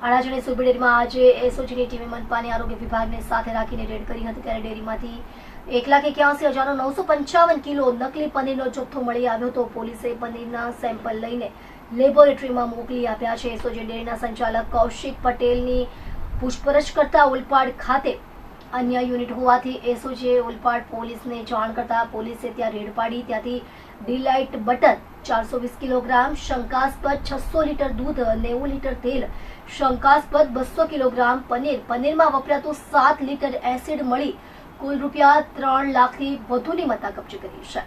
અડાજણ સુરબી આજે એસઓજીની ટીમે મનપાની આરોગ્ય વિભાગને સાથે રાખીને રેડ કરી હતી ત્યારે ડેરીમાંથી એક લાખ એક્યાસી હજાર નવસો પંચાવન કિલો નકલી પનીરનો જથ્થો મળી આવ્યો તો પોલીસે પનીરના સેમ્પલ લઈને લેબોરેટરીમાં મોકલી આપ્યા છે. એસઓજી ડેરીના સંચાલક કૌશિક પટેલની પૂછપરછ કરતા ઉલપાડ ખાતે અન્ય યુનિટ હોવાથી એસઓજીએ ઉલપાડ પોલીસને જાણ કરતા પોલીસે ત્યાં રેડ પાડી. ત્યાંથી ડીલાઇટ બટર ચારસો વીસ કિલોગ્રામ, શંકાસ્પદ છસો લીટર દૂધ, નેવું લીટર તેલ, શંકાસ્પદ બસો કિલોગ્રામ પનીર. પનીરમાં વપરાતું સાત લીટર એસિડ મળી કુલ રૂપિયા ત્રણ લાખથી વધુની મત્તા કબજે કરી છે.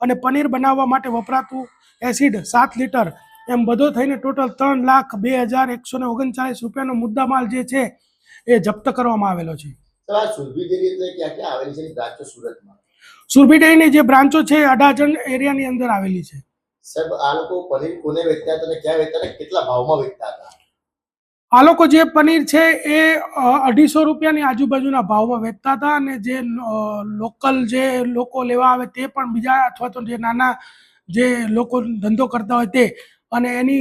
અને પનીર બનાવવા માટે વપરાતું એસિડ સાત લીટર. એમ બધો થઈને ટોટલ ત્રણ લાખ બે હજાર એકસો ને ઓગણચાલીસ રૂપિયાનો મુદ્દામાલ જે છે એ જપ્ત કરવામાં આવેલો છે. સર સુરભી ડેરીની જે બ્રાન્ચો છે અડાજણ એરિયાની અંદર આવેલી છે. સાહેબ આ લોકો પનીર કોને વેચતા હતા અને ક્યાં વેચતા કેટલા ભાવમાં વેચતા હતા? આ લોકો જે પનીર છે એ અઢીસો રૂપિયાની આજુબાજુના ભાવમાં વેચતા હતા અને જે લોકલ જે લોકો લેવા આવે તે પણ બીજા અથવા તો જે નાના જે લોકો ધંધો કરતા હોય તે. અને એની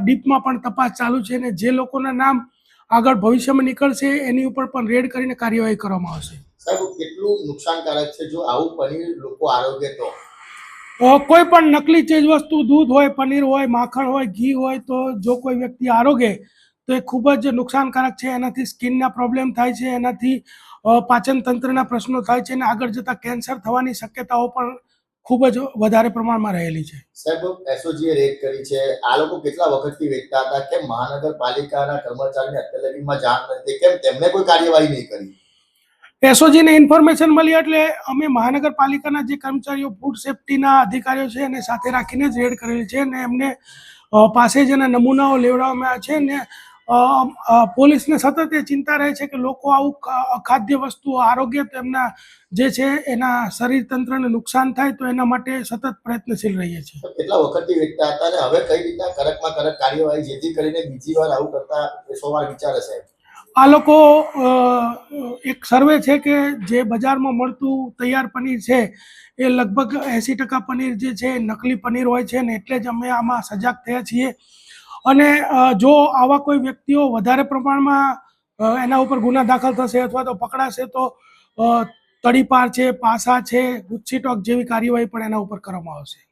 ડીપમાં પણ તપાસ ચાલુ છે અને જે લોકોના નામ આગળ ભવિષ્યમાં નીકળશે એની ઉપર પણ રેડ કરીને કાર્યવાહી કરવામાં આવશે. સાહેબ કેટલું નુકસાનકારક છે જો આવું પનીર લોકો આરોગ્ય તો? કોઈ પણ નકલી ચીજ વસ્તુ દૂધ હોય પનીર હોય માખણ હોય ઘી હોય તો જો કોઈ વ્યક્તિ આરોગે તો એ ખૂબ જ નુકસાનકારક છે. એનાથી સ્કિનના પ્રોબ્લેમ થાય છે. એનાથી પાચન તંત્રના પ્રશ્નો થાય છે અને આગળ જતા કેન્સર થવાની શક્યતાઓ પણ ખૂબ જ વધારે પ્રમાણમાં રહેલી છે. સાહેબ એસઓજીએ રેડ કરી છે. આ લોકો કેટલા વખતથી વેચતા હતા? કેમ મહાનગરપાલિકાના કર્મચારીને અત્યારમાં જાણ નથી કેમ તેમને કોઈ કાર્યવાહી નહીં કરી? એસઓજીને ઇન્ફોર્મેશન મળી એટલે અમે મહાનગરપાલિકાના જે કર્મચારીઓ ફૂડ સેફ્ટીના અધિકારીઓ છે એને સાથે રાખીને જ રેડ કરેલી છે અને એમને પાસે જ એના નમૂનાઓ લેવડાવવામાં આવ્યા છે ને પોલીસને સતત એ ચિંતા રહે છે કે લોકો આવું ખાદ્ય વસ્તુઓ આરોગ્ય તેમના જે છે એના શરીર તંત્રને નુકસાન થાય તો એના માટે સતત પ્રયત્નશીલ રહીએ છીએ. કેટલા વખતથી વેચતા હતા અને હવે કઈ રીતના કડકમાં કડક કાર્યવાહી જેથી કરીને બીજી વાર આવું કરતા સોમવાર વિચારે સાહેબ આ લોકો એક સર્વે છે કે જે બજારમાં મળતું તૈયાર પનીર છે એ લગભગ એંસી ટકા પનીર જે છે નકલી પનીર હોય છે ને એટલે જ અમે આમાં સજાગ થયા છીએ. અને જો આવા કોઈ વ્યક્તિઓ વધારે પ્રમાણમાં એના ઉપર ગુના દાખલ થશે અથવા તો પકડાશે તો તડીપાર છે, પાસા છે ગુચ્છી ટોક જેવી કાર્યવાહી પણ એના ઉપર કરવામાં આવશે.